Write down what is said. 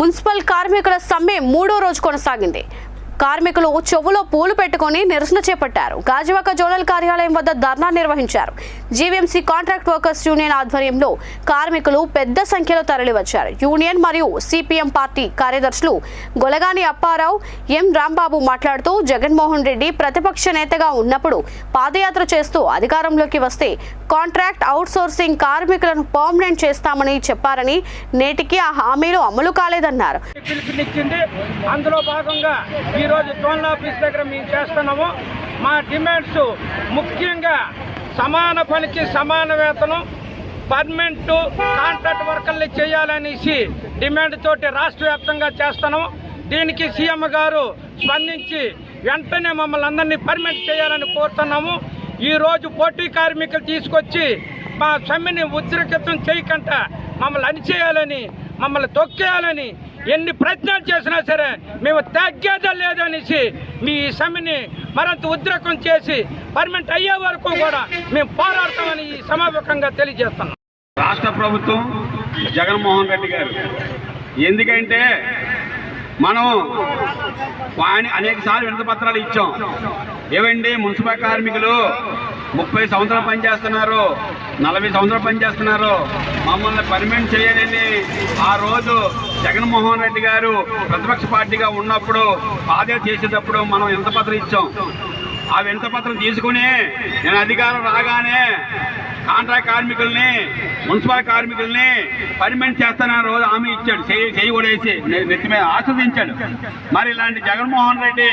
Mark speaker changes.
Speaker 1: Municipal కార్మికుల సమ్మె మూడో రోజు కొనసాగింది. కార్మికులు చెవులో పూలు పెట్టుకొని నిరసన చేపట్టారు. గాజువాక జోనల్ కార్యాలయం వద్ద ధర్నా నిర్వహించారు. జీవీఎంసీ కాంట్రాక్ట్ వర్కర్స్ యూనియన్ ఆధ్వర్యంలో కార్మికులు పెద్ద సంఖ్యలో తరలివచ్చారు. యూనియన్ మరియు సిపిఎం పార్టీ కార్యదర్శులు గొలగాని అప్పారావు ఎం రాంబాబు మాట్లాడుతూ జగన్మోహన్ రెడ్డి ప్రతిపక్ష నేతగా ఉన్నప్పుడు పాదయాత్ర చేస్తూ అధికారంలోకి వస్తే కాంట్రాక్ట్ అవుట్సోర్సింగ్ కార్మికులను పర్మనెంట్ చేస్తామని చెప్పారని నేటికి ఆ హామీలు అమలు కాలేదన్నారు.
Speaker 2: అందులో భాగంగా ఈరోజు జోన్ ఆఫీస్ దగ్గర మేము చేస్తున్నాము. మా డిమాండ్స్ ముఖ్యంగా సమాన పనికి సమాన వేతనం పర్మనెంట్ కాంట్రాక్ట్ వర్కర్లు చేయాలనేసి డిమాండ్ తోటి రాష్ట్ర వ్యాప్తంగా చేస్తున్నాము. దీనికి సీఎం గారు స్పందించి వెంటనే మమ్మల్ని అందరినీ పర్మనెంట్ చేయాలని కోరుతున్నాము. ఈరోజు పోటీ కార్మికులు తీసుకొచ్చి మా సమ్మెని ఉద్రిక్తం చేయకుండా మమ్మల్ని అణిచేయాలని మమ్మల్ని తొక్కేయాలని ఎన్ని ప్రయత్నాలు చేసినా సరే మేము తగ్గేదే లేదనేసి మీ సమ్మెని మరింత ఉద్రేకం చేసి పర్మనెంట్ అయ్యే వరకు కూడా మేము పోరాడతామని ఈ సమావేశంగా తెలియజేస్తున్నాం.
Speaker 3: రాష్ట్ర ప్రభుత్వం జగన్మోహన్ రెడ్డి గారు ఎందుకంటే మనం వాని అనేక సార్లు వినతి పత్రాలు ఇచ్చాం. ఏవండి మున్సిపల్ కార్మికులు ముప్పై సంవత్సరాలు పనిచేస్తున్నారు నలభై సంవత్సరాలు పనిచేస్తున్నారు మమ్మల్ని పర్మనెంట్ చేయాలని ఆ రోజు జగన్మోహన్ రెడ్డి గారు ప్రతిపక్ష పార్టీగా ఉన్నప్పుడు పాదయాత్ర చేసేటప్పుడు మనం ఎంత పత్రం ఇచ్చాం? ఆ వింత పత్రం తీసుకుని నేను అధికారం రాగానే కాంట్రాక్ట్ కార్మికుల్ని మున్సిపల్ కార్మికుల్ని పర్మనెంట్ చేస్తానని రోజు హామీ ఇచ్చాడు. చేయి చేయి కూడా వేసి నెత్తి మీద ఆస్వాదించాడు మరి ఇలాంటి జగన్మోహన్ రెడ్డి